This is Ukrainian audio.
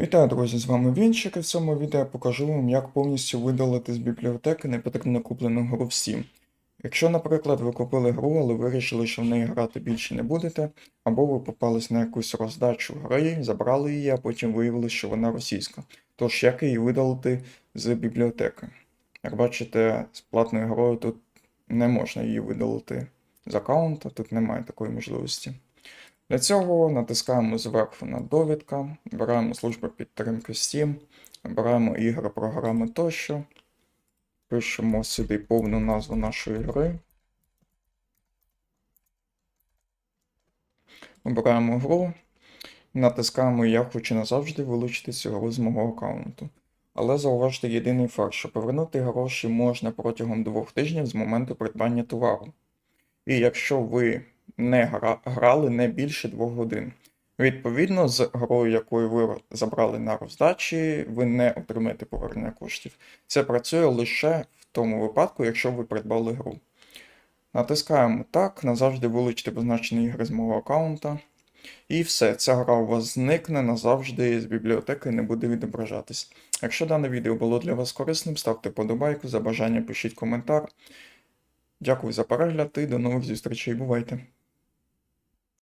Вітаю, друзі! З вами Вінчик, і в цьому відео я покажу вам, як повністю видалити з бібліотеки непотрібно куплену гру в Steam. Якщо, наприклад, ви купили гру, але вирішили, що в неї грати більше не будете, або ви попались на якусь роздачу гри, забрали її, а потім виявили, що вона російська. Тож як її видалити з бібліотеки? Як бачите, з платною грою тут не можна її видалити з аккаунта, тут немає такої можливості. Для цього натискаємо зверху на довідка, обираємо службу підтримки Steam, обираємо ігри, програми тощо. Пишемо сюди повну назву нашої гри. Обираємо гру. Натискаємо Я хочу назавжди вилучити цю гру з мого аккаунту. Але зауважте єдиний факт, що повернути гроші можна протягом двох тижнів з моменту придбання товару. І якщо ви не гра- грали не більше двох годин. Відповідно, з грою, якою ви забрали на роздачі, ви не отримаєте повернення коштів. Це працює лише в тому випадку, якщо ви придбали гру. Натискаємо так, назавжди вилучити позначені ігри з мого аккаунта. І все, ця гра у вас зникне назавжди з бібліотеки не буде відображатись. Якщо дане відео було для вас корисним, ставте подобайку, за бажання пишіть коментар. Дякую за перегляд і до нових зустрічей. Бувайте!